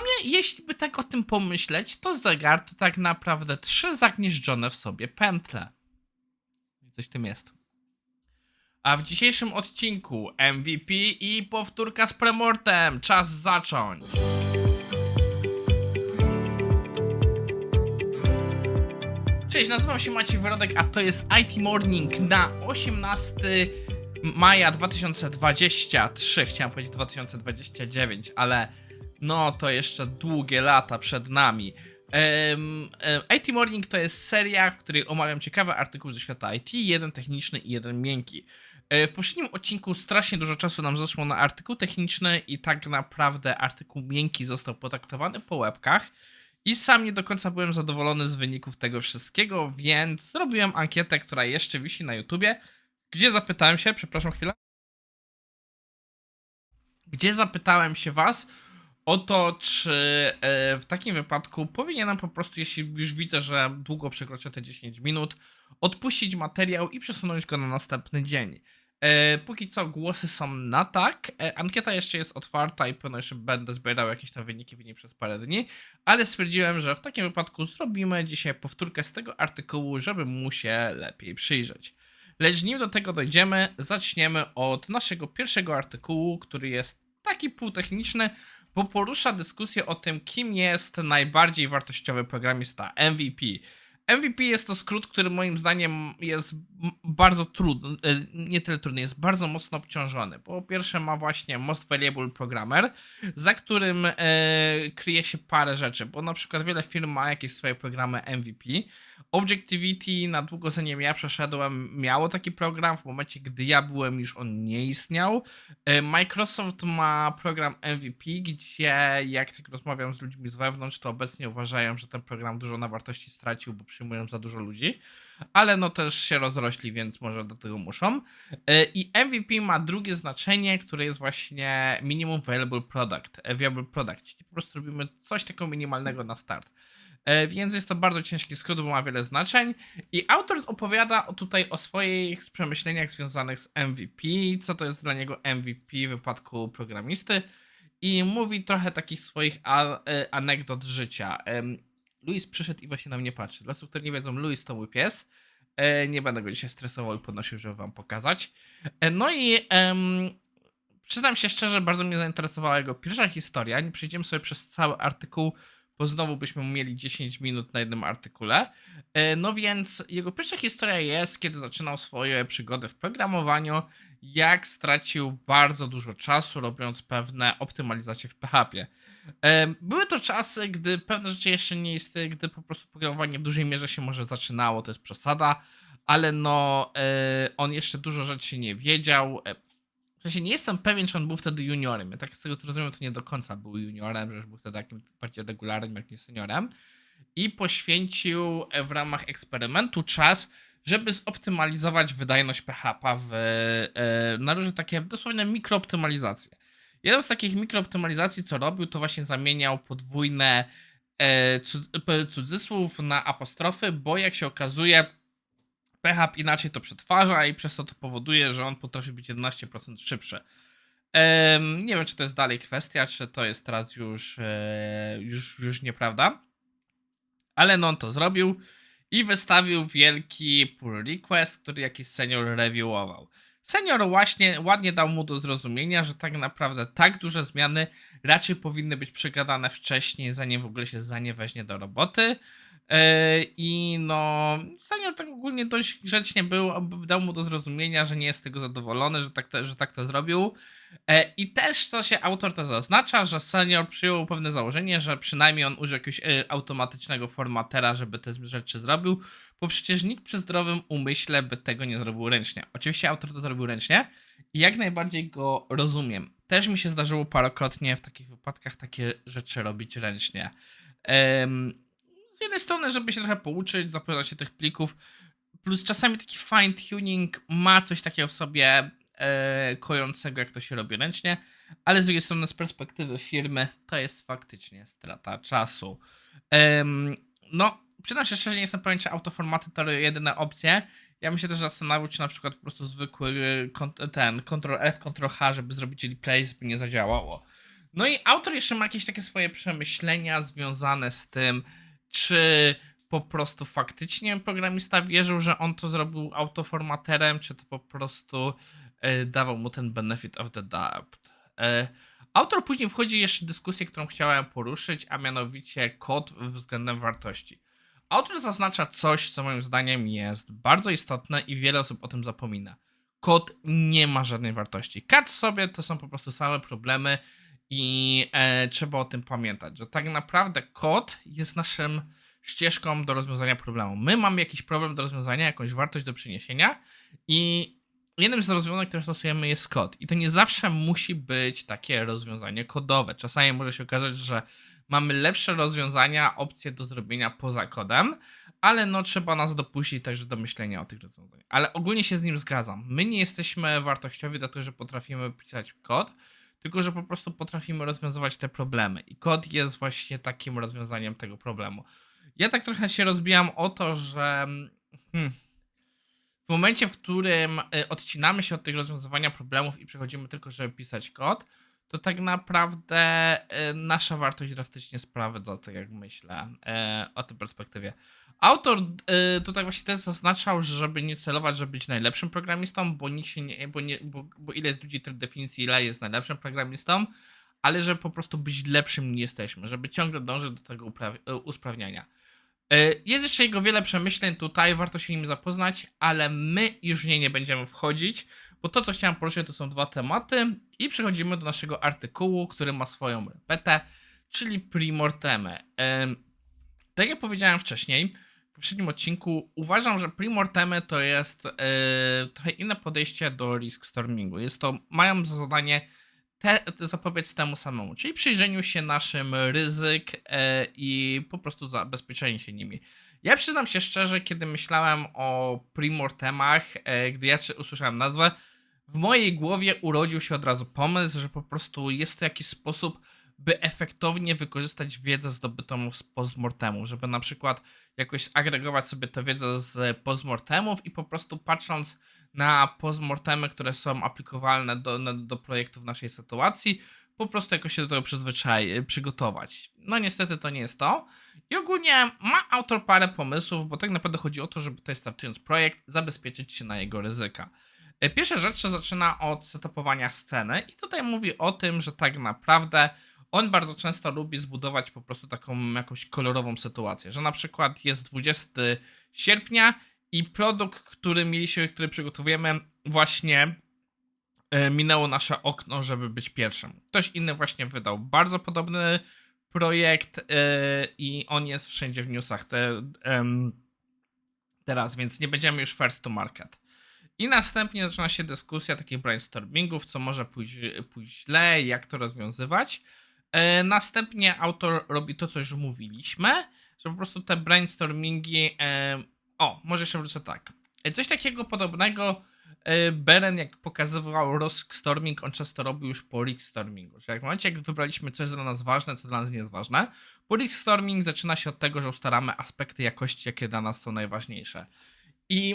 sumie, jeśli by tak o tym pomyśleć, to zegar to tak naprawdę trzy zagnieżdżone w sobie pętle. Coś tym jest. A w dzisiejszym odcinku MVP i powtórka z premortem. Czas zacząć. Cześć, nazywam się Maciej Wyrodek, a to jest IT Morning na 18 maja 2023. Chciałem powiedzieć 2029, ale no to jeszcze długie lata przed nami. Em, em, IT Morning to jest seria, w której omawiam ciekawe artykuły ze świata IT, jeden techniczny i jeden miękki. E, W poprzednim odcinku strasznie dużo czasu nam zeszło na artykuł techniczny i tak naprawdę artykuł miękki został potraktowany po łebkach i sam nie do końca byłem zadowolony z wyników tego wszystkiego, więc zrobiłem ankietę, która jeszcze wisi na YouTubie, gdzie zapytałem się, przepraszam chwilę, gdzie zapytałem się was o to, czy e, w takim wypadku powinienem po prostu, jeśli już widzę, że długo przekroczę te 10 minut, odpuścić materiał i przesunąć go na następny dzień. E, póki co głosy są na tak. E, ankieta jeszcze jest otwarta i pewno jeszcze będę zbierał jakieś tam wyniki w niej przez parę dni, ale stwierdziłem, że w takim wypadku zrobimy dzisiaj powtórkę z tego artykułu, żeby mu się lepiej przyjrzeć. Lecz nim do tego dojdziemy, zaczniemy od naszego pierwszego artykułu, który jest taki półtechniczny, bo porusza dyskusję o tym, kim jest najbardziej wartościowy programista MVP. MVP jest to skrót, który moim zdaniem jest bardzo trudny, e, nie tyle trudny, jest bardzo mocno obciążony. Po pierwsze ma właśnie Most Valuable Programmer, za którym e, kryje się parę rzeczy, bo na przykład wiele firm ma jakieś swoje programy MVP. Objectivity na długo zanim ja przeszedłem miało taki program, w momencie gdy ja byłem już on nie istniał. E, Microsoft ma program MVP, gdzie jak tak rozmawiam z ludźmi z wewnątrz, to obecnie uważają, że ten program dużo na wartości stracił, bo przyjmują za dużo ludzi. Ale no też się rozrośli, więc może do tego muszą. E, I MVP ma drugie znaczenie, które jest właśnie Minimum Viable Product. e, Viable Product, czyli po prostu robimy coś takiego minimalnego na start. E, Więc jest to bardzo ciężki skrót, bo ma wiele znaczeń. I autor opowiada tutaj o swoich przemyśleniach związanych z MVP, co to jest dla niego MVP w wypadku programisty. I mówi trochę takich swoich anegdot życia. Luis przyszedł i właśnie na mnie patrzy. Dla osób, które nie wiedzą, Luis to mój pies. E, Nie będę go dzisiaj stresował i podnosił, żeby wam pokazać. E, No i em, przyznam się szczerze, bardzo mnie zainteresowała jego pierwsza historia. Nie przejdziemy sobie przez cały artykuł, bo znowu byśmy mieli 10 minut na jednym artykule. E, No więc jego pierwsza historia jest, kiedy zaczynał swoje przygody w programowaniu, jak stracił bardzo dużo czasu robiąc pewne optymalizacje w PHP. Były to czasy, gdy pewne rzeczy jeszcze nie istnieje, gdy po prostu programowanie w dużej mierze się może zaczynało, to jest przesada, ale no e, on jeszcze dużo rzeczy nie wiedział. E, W sensie nie jestem pewien, czy on był wtedy juniorem. Ja tak z tego co rozumiem, to nie do końca był juniorem, że już był wtedy takim bardziej regularnym, jak nie seniorem. I poświęcił e, w ramach eksperymentu czas, żeby zoptymalizować wydajność PHP w, na różne takie dosłownie mikrooptymalizacje. Jeden z takich mikrooptymalizacji, co robił, to właśnie zamieniał podwójne e, cudzysłów na apostrofy, bo jak się okazuje, PHP inaczej to przetwarza i przez to to powoduje, że on potrafi być 11% szybszy. Nie wiem, czy to jest dalej kwestia, czy to jest teraz już, e, już, już nieprawda. Ale no on to zrobił i wystawił wielki pull request, który jakiś senior reviewował. Senior właśnie ładnie dał mu do zrozumienia, że tak naprawdę tak duże zmiany raczej powinny być przegadane wcześniej, zanim w ogóle się za nie weźmie do roboty. Yy, I no, senior tak ogólnie dość grzecznie był, dał mu do zrozumienia, że nie jest z tego zadowolony, że tak to, że tak to zrobił. E, I też, co się autor to zaznacza, że senior przyjął pewne założenie, że przynajmniej on użył jakiegoś e, automatycznego formatera, żeby te rzeczy zrobił, bo przecież nikt przy zdrowym umyśle by tego nie zrobił ręcznie. Oczywiście autor to zrobił ręcznie i jak najbardziej go rozumiem. Też mi się zdarzyło parokrotnie w takich wypadkach takie rzeczy robić ręcznie. Em, z jednej strony, żeby się trochę pouczyć, zapoznać się tych plików, plus czasami taki fine tuning ma coś takiego w sobie e, kojącego, jak to się robi ręcznie, ale z drugiej strony, z perspektywy firmy, to jest faktycznie strata czasu. Em, no, przyznam się szczerze, nie jestem pewien, czy autoformaty to jedyne opcje. Ja bym się też zastanawiał, czy na przykład po prostu zwykły kont- ten Ctrl F, Ctrl H, żeby zrobić replace, by nie zadziałało. No i autor jeszcze ma jakieś takie swoje przemyślenia związane z tym, czy po prostu faktycznie programista wierzył, że on to zrobił autoformaterem, czy to po prostu e, dawał mu ten benefit of the doubt. E, autor później wchodzi jeszcze w dyskusję, którą chciałem poruszyć, a mianowicie kod względem wartości. Autor zaznacza coś, co moim zdaniem jest bardzo istotne i wiele osób o tym zapomina. Kod nie ma żadnej wartości. Kat sobie to są po prostu same problemy i e, trzeba o tym pamiętać, że tak naprawdę kod jest naszym ścieżką do rozwiązania problemu. My mamy jakiś problem do rozwiązania, jakąś wartość do przyniesienia i jednym z rozwiązań, które stosujemy jest kod. I to nie zawsze musi być takie rozwiązanie kodowe. Czasami może się okazać, że mamy lepsze rozwiązania, opcje do zrobienia poza kodem, ale no trzeba nas dopuścić także do myślenia o tych rozwiązaniach. Ale ogólnie się z nim zgadzam. My nie jesteśmy wartościowi dlatego, że potrafimy pisać kod, tylko że po prostu potrafimy rozwiązywać te problemy. I kod jest właśnie takim rozwiązaniem tego problemu. Ja tak trochę się rozbijam o to, że hmm, w momencie, w którym y, odcinamy się od tych rozwiązywania problemów i przechodzimy tylko, żeby pisać kod, to tak naprawdę y, nasza wartość drastycznie sprawdza, tak jak myślę y, o tej perspektywie. Autor y, tutaj właśnie też zaznaczał, żeby nie celować, żeby być najlepszym programistą, bo, nikt się nie, bo, nie, bo, bo ile jest ludzi tej definicji, ile jest najlepszym programistą, ale żeby po prostu być lepszym niż jesteśmy, żeby ciągle dążyć do tego y, usprawniania. Y, Jest jeszcze jego wiele przemyśleń tutaj, warto się nim zapoznać, ale my już nie nie będziemy wchodzić, bo to, co chciałem poruszyć, to są dwa tematy i przechodzimy do naszego artykułu, który ma swoją repetę, czyli primorteme. Ym, Tak jak powiedziałem wcześniej, poprzednim odcinku, uważam, że primorteme to jest yy, trochę inne podejście do risk stormingu. Jest to, mają za zadanie te, te zapobiec temu samemu, czyli przyjrzeniu się naszym ryzyk e, i po prostu zabezpieczeniu się nimi. Ja przyznam się szczerze, kiedy myślałem o primortemach, e, gdy ja usłyszałem nazwę, w mojej głowie urodził się od razu pomysł, że po prostu jest to jakiś sposób, by efektownie wykorzystać wiedzę zdobytą z postmortemu, żeby na przykład jakoś agregować sobie tę wiedzę z postmortemów i po prostu patrząc na postmortemy, które są aplikowalne do, do projektu w naszej sytuacji, po prostu jakoś się do tego przyzwyczaj, przygotować. No niestety to nie jest to. I ogólnie ma autor parę pomysłów, bo tak naprawdę chodzi o to, żeby tutaj startując projekt, zabezpieczyć się na jego ryzyka. E, Pierwsza rzecz zaczyna od setupowania sceny i tutaj mówi o tym, że tak naprawdę on bardzo często lubi zbudować po prostu taką jakąś kolorową sytuację, że na przykład jest 20 sierpnia i produkt, który mieliśmy, który przygotowujemy, właśnie e, minęło nasze okno, żeby być pierwszym. Ktoś inny właśnie wydał bardzo podobny projekt e, i on jest wszędzie w newsach teraz, więc nie będziemy już first to market. I następnie zaczyna się dyskusja takich brainstormingów, co może pójść, pójść źle, jak to rozwiązywać. E, następnie autor robi to, co już mówiliśmy, że po prostu te brainstormingi. E, o, może się wrócę tak. E, Coś takiego podobnego Beren, jak pokazywał Storming, on często robił już po Stormingu. Że jak w momencie, jak wybraliśmy coś dla nas ważne, co dla nas nie jest ważne, po Storming zaczyna się od tego, że ustalamy aspekty jakości, jakie dla nas są najważniejsze. I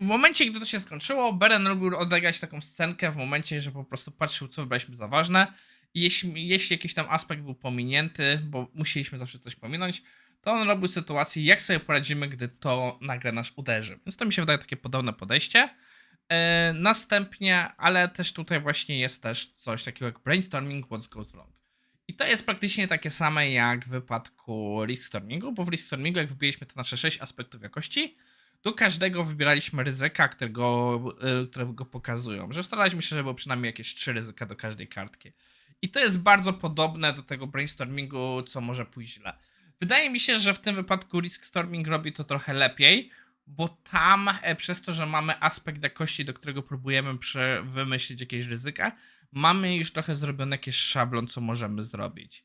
w momencie, gdy to się skończyło, Beren lubił odegrać taką scenkę w momencie, że po prostu patrzył, co wybraliśmy za ważne. Jeśli, jeśli jakiś tam aspekt był pominięty, bo musieliśmy zawsze coś pominąć, to on robił sytuację, jak sobie poradzimy, gdy to nagle nas uderzy. Więc to mi się wydaje takie podobne podejście. E, następnie, ale też tutaj właśnie jest też coś takiego jak brainstorming, what goes wrong. I to jest praktycznie takie same jak w wypadku Rickstormingu, bo w Rickstormingu jak wybiliśmy te nasze 6 aspektów jakości, do każdego wybieraliśmy ryzyka, którego, y, które go pokazują. Że staraliśmy się, żeby było przynajmniej jakieś 3 ryzyka do każdej kartki. I to jest bardzo podobne do tego brainstormingu, co może pójść źle. Wydaje mi się, że w tym wypadku Risk Storming robi to trochę lepiej, bo tam e, przez to, że mamy aspekt jakości, do którego próbujemy wymyślić jakieś ryzyka, mamy już trochę zrobiony jakiś szablon, co możemy zrobić.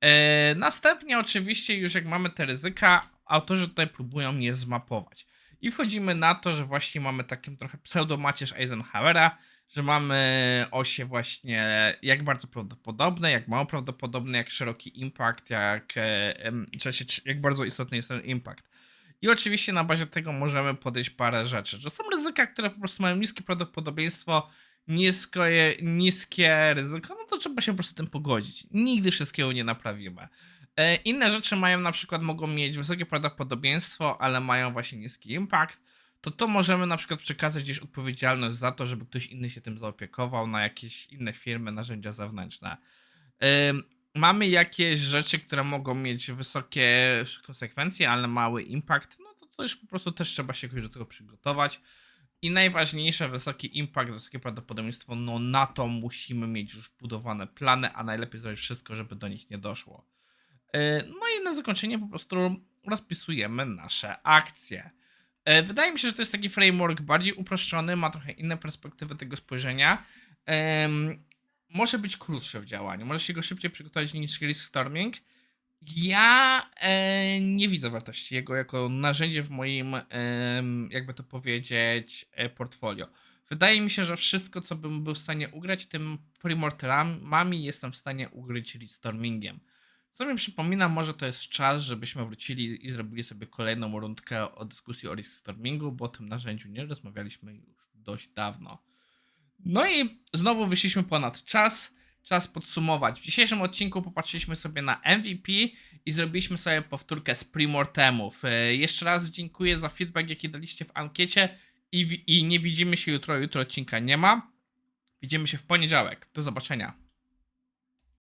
E, następnie oczywiście już jak mamy te ryzyka, autorzy tutaj próbują je zmapować. I wchodzimy na to, że właśnie mamy takim trochę pseudomacierz Eisenhowera, że mamy osie właśnie jak bardzo prawdopodobne, jak mało prawdopodobne, jak szeroki impact, jak, e, jak bardzo istotny jest ten impact. I oczywiście na bazie tego możemy podejść parę rzeczy, że są ryzyka, które po prostu mają niskie prawdopodobieństwo, niskie, niskie ryzyko, no to trzeba się po prostu tym pogodzić. Nigdy wszystkiego nie naprawimy. E, Inne rzeczy mają na przykład, mogą mieć wysokie prawdopodobieństwo, ale mają właśnie niski impact, to to możemy na przykład przekazać gdzieś odpowiedzialność za to, żeby ktoś inny się tym zaopiekował na jakieś inne firmy, narzędzia zewnętrzne. Mamy jakieś rzeczy, które mogą mieć wysokie konsekwencje, ale mały impact, no to, to już po prostu też trzeba się jakoś do tego przygotować. I najważniejsze, wysoki impact, wysokie prawdopodobieństwo, no na to musimy mieć już budowane plany, a najlepiej zrobić wszystko, żeby do nich nie doszło. No i na zakończenie po prostu rozpisujemy nasze akcje. E, Wydaje mi się, że to jest taki framework bardziej uproszczony, ma trochę inne perspektywy tego spojrzenia. Może być krótszy w działaniu, może się go szybciej przygotować niż Risk. Ja e, nie widzę wartości jego jako narzędzie w moim, jakby to powiedzieć, e, portfolio. Wydaje mi się, że wszystko, co bym był w stanie ugrać tym Primortelami, jestem w stanie ugryć Restormingiem. Co mi przypomina, może to jest czas, żebyśmy wrócili i zrobili sobie kolejną rundkę o dyskusji o Risk Stormingu, bo o tym narzędziu nie rozmawialiśmy już dość dawno. No i znowu wyszliśmy ponad czas. Czas podsumować. W dzisiejszym odcinku popatrzyliśmy sobie na MVP i zrobiliśmy sobie powtórkę z Primortemów. E, Jeszcze raz dziękuję za feedback, jaki daliście w ankiecie i, i nie widzimy się jutro. Jutro odcinka nie ma. Widzimy się w poniedziałek. Do zobaczenia.